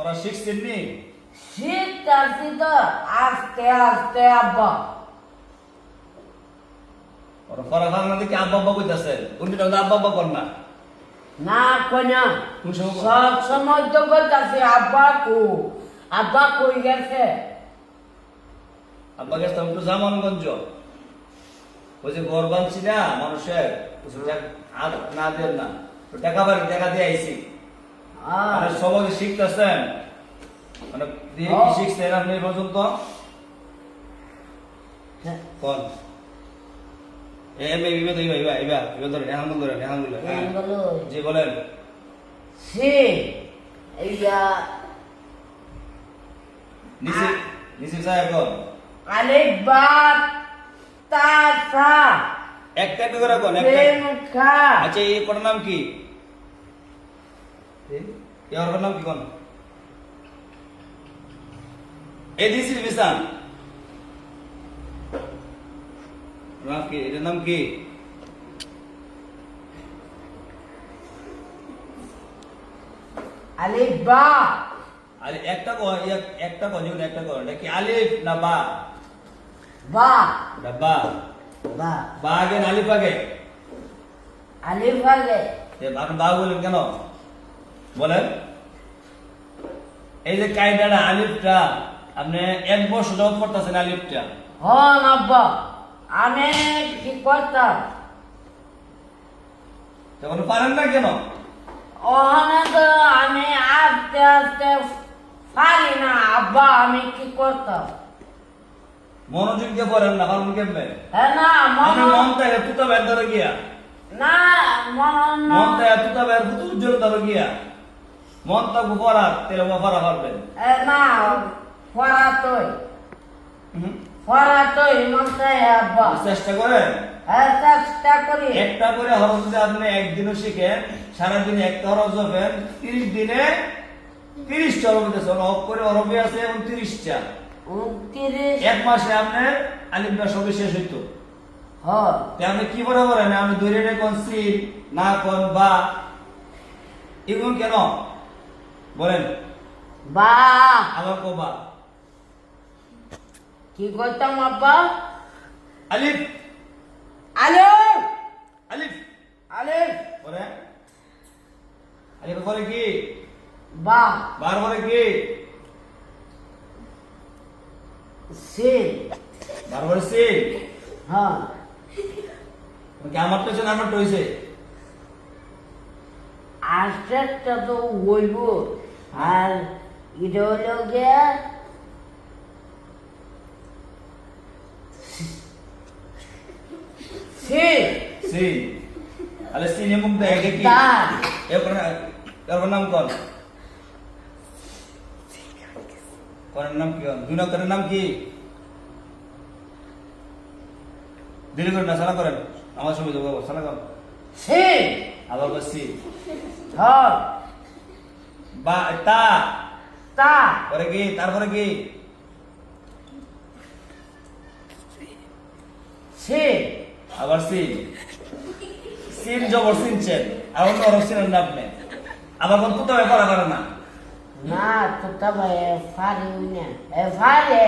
পড়া শিখছেন নি? শিখতেছি তো আস্তে আস্তে আব্বা। ওরা পড়া ভাঙনা দেখি আব্বা আব্বা কইতাছে? উল্টা আব্বা আব্বা কর না। না সময় সব সময় তো করতেছি আব্বা কো আব্বা কই গেছে? আব্বা গেছে একটু জামানগঞ্জ। ওই যে ঘর বানছি না মানুষের আর না দেন না। তো টাকা বাড়ি টাকা দিয়ে আইছি। মানে সবাই শিখতেছেন। মানে দিয়ে কি হ্যাঁ। শিখছেন আপনি এই পর্যন্ত। কোন? এ এম এ বিবে তো ইবা ইবা ইবা ইবা হ্যাঁ। বলো জি বলেন। সি নিচে নিচে সাহেব কোন? আলিফ বা তা সা। একটা করে কোন? একটা আচ্ছা এই কোটার নাম কি? এই অর্গের নাম কি কোন? দিছি বিসান নাম কি এটার নাম কি? আলিফ বা। আরে একটা কো এক- একটা কো যেমন একটা কো এটা কি আলিফ না বা? বা। এটা বা। বা। বা আগে আলিফ আগে। আলিফ আগে। আপনি বা বলেন কেন? বলেন? এই যে কায়দাটা আলিফটা আপনি এক বছর যাবত পড়তেছেন আলিফটা। হন আব্বা আমি কি করতাম তখন পারেন না কেন? ওখানে তো আমি আস্তে আস্তে পারি না আব্বা আমি কি করতাম? মনোযোগ দিয়ে পড়েন না পারবেন কেমনে? হ্যাঁ না আপনি মন মন থেকে তুতা বের ধরে গিয়া। না মন মন থেকে তুতা বের উজ্জ্বল ধরে গিয়া। মন তো পড়া তেলে পড়া পারবেন না পড়া তোই। হুম। পড়া তোই চাই আব্বা। চেষ্টা করেন। হ্যাঁ চেষ্টা করি। একটা করে হরফ যদি আপনি একদিনও শিখেন সারাদিন একটা হরফ তিরিশ দিনে তিরিশটা হরফ দিতেছে অফ করে হরফে আছে এবং তিরিশটা উনত্রিশ। এক মাসে আপনার শেষ হইতো। হয়। আপনি কি করেন? আপনি দুই রেটে কোন সিন না কোন বা এগুলো কেন? বলেন। বা আবার কবা। কি করতাম আব্বা? আলিফ। আলো। আলিফ। আলে। পরে আলিফ পরে কি? বা বার পরে কি? সিন বার পরে সিন হ্যাঁ। কি আমার পেছনে আমার হয়েছে আস্তে তো বলব। আর এটা হলো গিয়া সিন সিন আলে সিনে মুখ দেয় কি এরপর এরপর নাম কর। করের নাম কি দুই নম্বরের নাম কি? দেরি করেন না সালা করেন। আমার সময় দেবো সালা কর। সিন আবার বসছি হ্যাঁ বা তা। তা। পরে কি? তারপরে কি? সে। আবার সিন সিন জবর সিনছেন আর অন্য অরব সিনেন না আপনি আবার কোন কোথাও ব্যাপার না। না তবে ফারি না ফারে